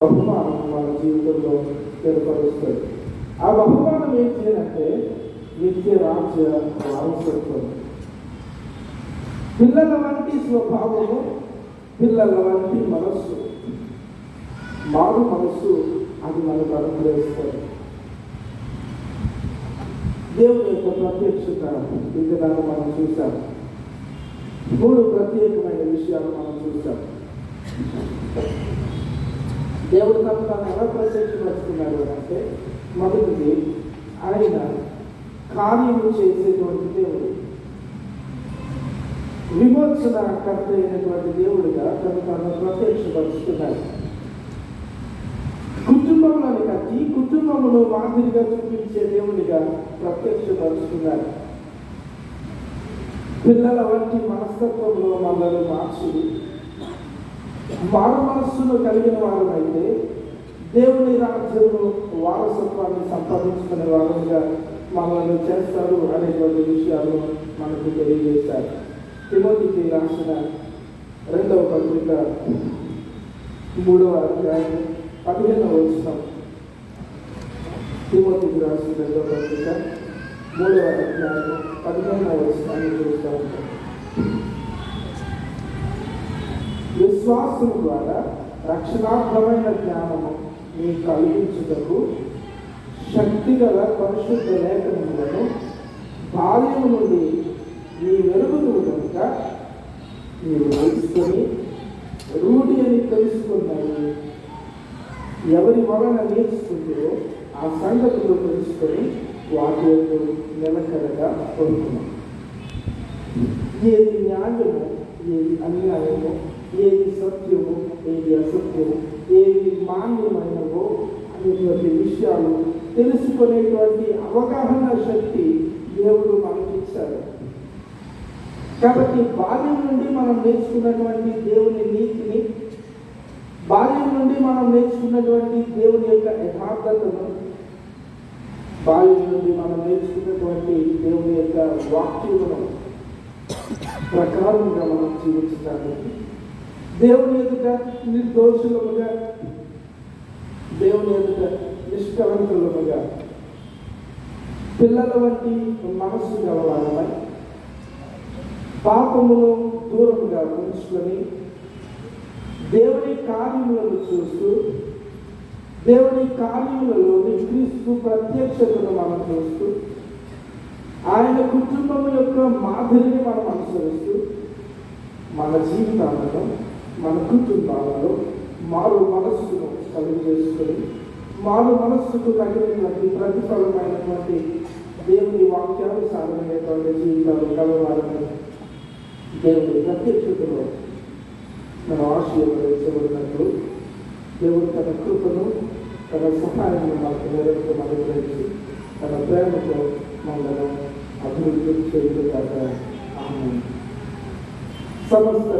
బహుమానం మన జీవితంలో ఏర్పరుస్తుంది ఆ బహుమానం ఏంటి అంటే నిత్య రాజ్య వారసత్వం. పిల్లల వంటి స్వభావము పిల్లల వంటి మనస్సు. మారు మనస్సు అది మనకు అనుగ్రహిస్తారు దేవుని యొక్క ప్రత్యక్షత ఇది దాన్ని మనం చూసాం మూడు ప్రత్యేకమైన విషయాలు మనం చూసాం దేవుడు తను తాను ఎలా ప్రత్యక్షపరుచుకున్నాడు అంటే మొదటిది ఆయన కార్యము చేసేటువంటి దేవుడు. విమోచన కర్త అయినటువంటి దేవుడిగా తను తాను ప్రత్యక్షపరుచుకున్నాడు కుటుంబంలోని కట్టి కుటుంబమును మాదిరిగా చూపించే దేవుడిగా ప్రత్యక్షపరుచుకున్నాడు పిల్లల వంటి మనస్తత్వంలో మనల్ని మార్చి మారు మనస్సును కలిగిన వారమైతే దేవుని రాజ్యము వారసత్వాన్ని సంపాదించుకునే వారంగా మనల్ని చేస్తారు అనేటువంటి విషయాలు మనకు తెలియజేశారు. తిమోతికి రాసిన రెండవ పత్రిక మూడవ అధ్యాయం పదిహేనవ వచ్చిన తిమోతికి రాసిన రెండవ పత్రిక మూడవ అధ్యాయం పదిహేనవ వచ్చినాన్ని చూస్తాము. విశ్వాసం ద్వారా రక్షణార్థమైన జ్ఞానము మీ కలిగించుటకు శక్తిగల పరిశుద్ధ లేఖనములను బాల్యం నుండి మీ వెలుగును కనుక మీరు తెలుసుకొని రూఢి అని తెలుసుకున్నది. ఎవరి వలన నేర్చుకుంటారో ఆ సంగతులు తెలుసుకొని వాటి యొక్క నిలకడగా పొందుతున్నాం ఏది న్యాయము ఏది అన్యాయము ఏది సత్యము ఏది అసత్యము ఏది మాన్యమైనవో అనేటువంటి విషయాలు తెలుసుకునేటువంటి అవగాహన శక్తి దేవుడు మనకిచ్చాడు. కాబట్టి బాల్యం నుండి మనం నేర్చుకున్నటువంటి దేవుని నీతిని బాల్యం నుండి మనం నేర్చుకున్నటువంటి దేవుని యొక్క యథార్థతను బాల్యం నుండి మనం నేర్చుకున్నటువంటి దేవుని యొక్క వాక్యమును ప్రకారంగా మనం జీవించడానికి దేవుని ఎదుట నిర్దోషులముగా దేవుని ఎదుట నిష్కలంకులముగా. పిల్లల వంటి మనస్సు గలవారమై పాపమును దూరముగా ఉంచుకొని దేవుని కార్యములను చూస్తూ దేవుని కార్యములలోని క్రీస్తు ప్రత్యక్షతను మనం చూస్తూ ఆయన కుటుంబం యొక్క మాదిరిని మనం అనుసరిస్తూ మన జీవితాలను మన కుటుంబాలలో మారు మనస్సును కలిగి చేసుకొని మారు మనస్సుకు తగినటువంటి ప్రతిఫలమైనటువంటి దేవుని వాక్యానుసారమైనటువంటి జీవితాలు కలవాలని దేవుని ప్రత్యక్షతలో మనం ఆశీర్వదించబడినట్లు దేవుడు తన కృపను తన సహాయాన్ని మనకు నిరంతరం అనుగ్రహించి తన ప్రేమతో మనలను అభివృద్ధి చేయడం సమస్త